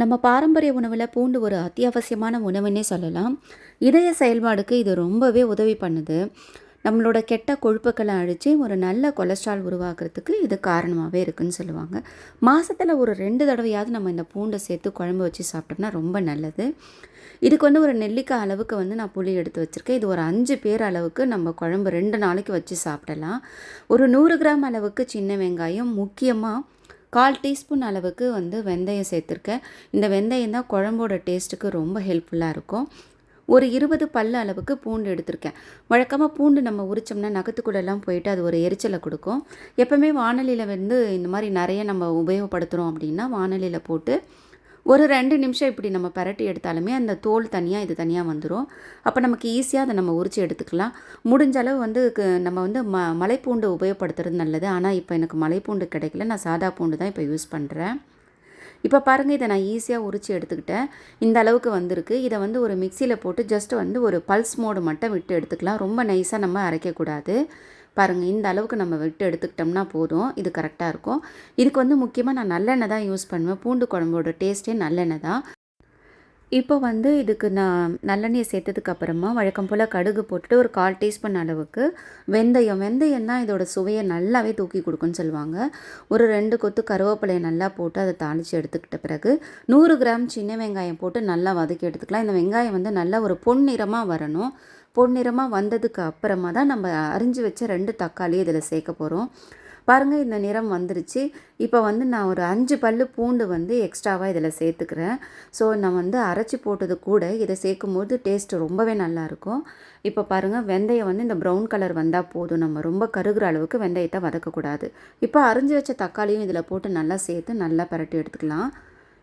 நம்ம பாரம்பரிய உணவில் பூண்டு ஒரு அத்தியாவசியமான உணவுன்னே சொல்லலாம். இதய செயல்பாடுக்கு இது ரொம்பவே உதவி பண்ணுது. நம்மளோட கெட்ட கொழுப்புக்களை அழித்து ஒரு நல்ல கொலஸ்ட்ரால் உருவாக்குறதுக்கு இது காரணமாகவே இருக்குதுன்னு சொல்லுவாங்க. மாதத்தில் ஒரு ரெண்டு தடவையாவது நம்ம இந்த பூண்டை சேர்த்து குழம்பு வச்சு சாப்பிட்டோம்னா ரொம்ப நல்லது. இதுக்கு வந்து ஒரு நெல்லிக்காய் அளவுக்கு வந்து நான் புளி எடுத்து வச்சுருக்கேன். இது ஒரு அஞ்சு பேர் அளவுக்கு நம்ம குழம்பு ரெண்டு நாளைக்கு வச்சு சாப்பிடலாம். ஒரு நூறு கிராம் அளவுக்கு சின்ன வெங்காயம் முக்கியமாக கால் டீஸ்பூன் அளவுக்கு வந்து வெந்தயம் சேர்த்துருக்கேன். இந்த வெந்தயம் தான் குழம்போட டேஸ்ட்டுக்கு ரொம்ப ஹெல்ப்ஃபுல்லாக இருக்கும். ஒரு இருபது பல்லு அளவுக்கு பூண்டு எடுத்திருக்கேன். வழக்கமாக பூண்டு நம்ம உரிச்சோம்னா நகத்துக்குள்ளெல்லாம் போயிட்டு அது ஒரு எரிச்சலை கொடுக்கும். எப்போவுமே வானொலியில் வந்து இந்த மாதிரி நிறைய நம்ம உபயோகப்படுத்துகிறோம் அப்படின்னா வானொலியில் போட்டு ஒரு ரெண்டு நிமிஷம் இப்படி நம்ம பரட்டி எடுத்தாலுமே அந்த தோல் தனியாக இது தனியாக வந்துடும் அப்போ நமக்கு ஈஸியாக அதை நம்ம உரித்து எடுத்துக்கலாம். முடிஞ்ச அளவு வந்து க- நம்ம வந்து ம மலைப்பூண்டு உபயோகப்படுத்துறது நல்லது. ஆனால் இப்போ எனக்கு மலைப்பூண்டு கிடைக்கல. நான் சாதா பூண்டு தான் இப்போ யூஸ் பண்ணுறேன் இப்போ பாருங்கள் இதை நான் ஈஸியாக உரித்து எடுத்துக்கிட்டேன். இந்த அளவுக்கு வந்திருக்கு. இதை வந்து ஒரு மிக்சியில் போட்டு ஜஸ்ட் வந்து ஒரு பல்ஸ் மோடு மட்டும் விட்டு எடுத்துக்கலாம். ரொம்ப நைஸாக நம்ம அரைக்கக்கூடாது. பாருங்கள் இந்த அளவுக்கு நம்ம விட்டு எடுத்துக்கிட்டோம்னா போதும். இது கரெக்டாக இருக்கும். இதுக்கு வந்து முக்கியமாக நான் நல்லெண்ணெய் தான் யூஸ் பண்ணுவேன். பூண்டு குழம்போட டேஸ்ட்டே நல்லெண்ணெய் தான். இப்போ வந்து இதுக்கு நான் நல்லெண்ணெயை சேர்த்ததுக்கு அப்புறமா வழக்கம் போல் கடுகு போட்டுட்டு ஒரு கால் டீஸ்பூன் அளவுக்கு வெந்தயம். வெந்தயம் தான் இதோட சுவையை நல்லாவே தூக்கி கொடுக்குன்னு சொல்லுவாங்க. ஒரு ரெண்டு கொத்து கருவேப்பிலையை நல்லா போட்டு அதை தாளித்து எடுத்துக்கிட்ட பிறகு நூறு கிராம் சின்ன வெங்காயம் போட்டு நல்லா வதக்கி எடுத்துக்கலாம். இந்த வெங்காயம் வந்து நல்லா ஒரு பொன்னிறமாக வரணும். பொன்னிறமாக வந்ததுக்கு அப்புறமா தான் நம்ம அரிஞ்சு வச்ச ரெண்டு தக்காளி இதில் சேர்க்க போகிறோம் பாருங்கள் இந்த நிறம் வந்துருச்சு. இப்போ வந்து நான் ஒரு அஞ்சு பல் பூண்டு வந்து எக்ஸ்ட்ராவாக இதில் சேர்த்துக்கிறேன். ஸோ நான் வந்து அரைச்சி போட்டது கூட இதை சேர்க்கும் போது டேஸ்ட் ரொம்பவே நல்லாயிருக்கும் இப்போ பாருங்கள் வெந்தயம் வந்து இந்த ப்ரௌன் கலர் வந்தால் போதும். நம்ம ரொம்ப கருகிற அளவுக்கு வெந்தயத்தை வதக்கக்கூடாது. இப்போ அரிஞ்சு வச்ச தக்காளியும் இதில் போட்டு நல்லா சேர்த்து நல்லா பரட்டி எடுத்துக்கலாம்.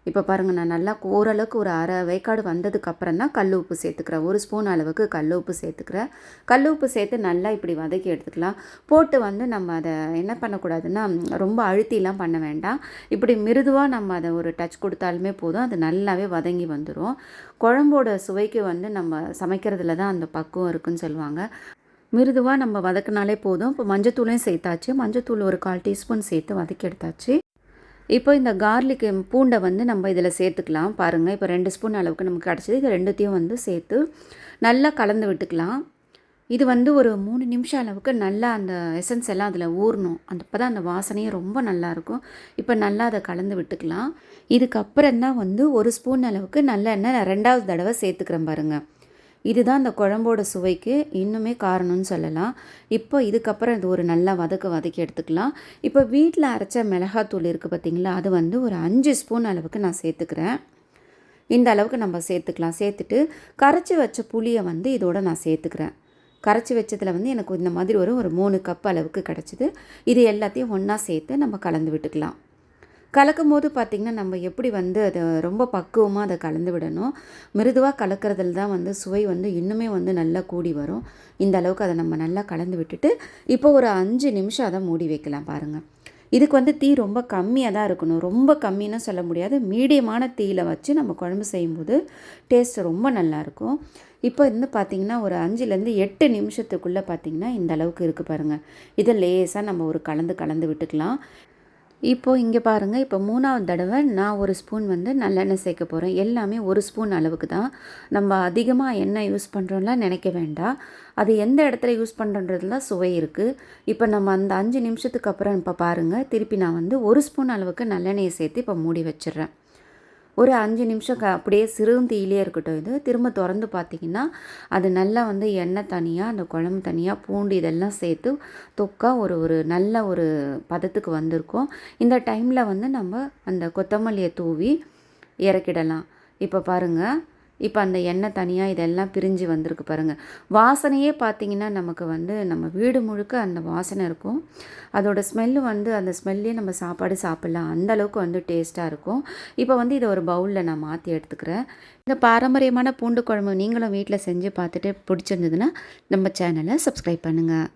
இப்போ பாருங்கள் நான் நல்லா ஓரளவுக்கு ஒரு அரை வேக்காடு வந்ததுக்கு அப்புறம் தான் கல் உப்பு சேர்த்துக்கிறேன். ஒரு ஸ்பூன் அளவுக்கு கல் உப்பு சேர்த்துக்கிறேன். கல் உப்பு சேர்த்து நல்லா இப்படி வதக்கி எடுத்துக்கலாம். போட்டு வந்து நம்ம அதை என்ன பண்ணக்கூடாதுன்னா ரொம்ப அழுத்திலாம் பண்ண வேண்டாம். இப்படி மிருதுவாக நம்ம அதை ஒரு டச் கொடுத்தாலுமே போதும். அது நல்லாவே வதங்கி வந்துடும் குழம்போட சுவைக்கு வந்து நம்ம சமைக்கிறதுல தான் அந்த பக்குவம் இருக்குன்னு சொல்லுவாங்க. மிருதுவாக நம்ம வதக்கினாலே போதும். இப்போ மஞ்சத்தூளையும் சேர்த்தாச்சு. மஞ்சத்தூள் ஒரு கால் டீஸ்பூன் சேர்த்து வதக்கி எடுத்தாச்சு. இப்போ இந்த கார்லிக் பூண்டை வந்து நம்ம இதில் சேர்த்துக்கலாம். பாருங்கள் இப்போ ரெண்டு ஸ்பூன் அளவுக்கு நமக்கு கிடச்சிது. இது ரெண்டுத்தையும் வந்து சேர்த்து நல்லா கலந்து விட்டுக்கலாம். இது வந்து ஒரு மூணு நிமிஷம் அளவுக்கு நல்லா அந்த எசன்ஸ் எல்லாம் அதில் ஊறணும். அந்த அப்போ தான் அந்த வாசனையே ரொம்ப நல்லாயிருக்கும். இப்போ நல்லா அதை கலந்து விட்டுக்கலாம். இதுக்கப்புறம் தான் வந்து ஒரு ஸ்பூன் அளவுக்கு நல்லெண்ணெய் நான் ரெண்டாவது தடவை சேர்த்துக்கிறேன் பாருங்கள் இதுதான் அந்த குழம்போட சுவைக்கு இன்னுமே காரணம்னு சொல்லலாம். இப்போ இதுக்கப்புறம் இது ஒரு நல்லா வதக்க வதக்கி எடுத்துக்கலாம். இப்போ வீட்டில் அரைச்ச மிளகாத்தூள் இருக்குது பார்த்தீங்களா? அது வந்து ஒரு அஞ்சு ஸ்பூன் அளவுக்கு நான் சேர்த்துக்கிறேன். இந்த அளவுக்கு நம்ம சேர்த்துக்கலாம். சேர்த்துட்டு கரைச்சி வச்ச புளியை வந்து இதோட நான் சேர்த்துக்கிறேன். கரைச்சி வச்சதில் வந்து எனக்கு இந்த மாதிரி ஒரு ஒரு மூணு கப் அளவுக்கு கிடச்சிது. இது எல்லாத்தையும் ஒன்றா சேர்த்து நம்ம கலந்து விட்டுக்கலாம். கலக்கும் போது பார்த்திங்கன்னா நம்ம எப்படி வந்து அதை ரொம்ப பக்குவமாக அதை கலந்து விடணும்? மிருதுவாக கலக்கிறதுல தான் வந்து சுவை வந்து இன்னுமே வந்து நல்லா கூடி வரும். இந்த அளவுக்கு அதை நம்ம நல்லா கலந்து விட்டுட்டு இப்போ ஒரு அஞ்சு நிமிஷம் அதை மூடி வைக்கலாம் பாருங்கள் இதுக்கு வந்து தீ ரொம்ப கம்மியாக தான் இருக்கணும். ரொம்ப கம்மின்னு சொல்ல முடியாது. மீடியமான தீயில் வச்சு நம்ம குழம்பு செய்யும்போது டேஸ்ட் ரொம்ப நல்லாயிருக்கும் இப்போ வந்து பார்த்திங்கன்னா ஒரு அஞ்சுலேருந்து எட்டு நிமிஷத்துக்குள்ளே பார்த்திங்கன்னா இந்த அளவுக்கு இருக்குது பாருங்கள் இதை லேசாக நம்ம ஒரு கலந்து கலந்து விட்டுக்கலாம். இப்போது இங்கே பாருங்கள் இப்போ மூணாவது தடவை நான் ஒரு ஸ்பூன் வந்து நல்லெண்ணெய் சேர்க்க போகிறேன் எல்லாமே ஒரு ஸ்பூன் அளவுக்கு தான். நம்ம அதிகமாக எண்ணெய் யூஸ் பண்ணுறோம்லாம் நினைக்க வேண்டாம். அது எந்த இடத்துல யூஸ் பண்ணுறதுல தான் சுவை இருக்குது இப்போ நம்ம அந்த அஞ்சு நிமிஷத்துக்கு அப்புறம் இப்போ பாருங்கள் திருப்பி நான் வந்து ஒரு ஸ்பூன் அளவுக்கு நல்லெண்ணெயை சேர்த்து இப்போ மூடி வச்சிடுறேன். ஒரு அஞ்சு நிமிஷம் க அப்படியே சிறும் தீயிலே இருக்கட்டும். இது திரும்ப திறந்து பார்த்தீங்கன்னா அது நல்லா வந்து எண்ணெய் தனியாக அந்த குழம்பு தனியாக பூண்டு இதெல்லாம் சேர்த்து தொக்கா ஒரு ஒரு நல்ல ஒரு பதத்துக்கு வந்திருக்கும். இந்த டைமில் வந்து நம்ம அந்த கொத்தமல்லியை தூவி இறக்கிடலாம். இப்போ பாருங்கள் இப்போ அந்த எண்ணெய் தனியாக இதெல்லாம் பிரிஞ்சு வந்திருக்கு பாருங்கள் வாசனையே பார்த்தீங்கன்னா நமக்கு வந்து நம்ம வீடு முழுக்க அந்த வாசனை இருக்கும். அதோடய ஸ்மெல்லு வந்து அந்த ஸ்மெல்லே நம்ம சாப்பாடு சாப்பிட்லாம். அந்தளவுக்கு வந்து டேஸ்ட்டாக இருக்கும். இப்போ வந்து இதை ஒரு பவுலில் நான் மாற்றி எடுத்துக்கிறேன். இந்த பாரம்பரியமான பூண்டு குழம்பு நீங்களும் வீட்டில் செஞ்சு பார்த்துட்டு பிடிச்சிருந்ததுன்னா நம்ம சேனலை சப்ஸ்கிரைப் பண்ணுங்கள்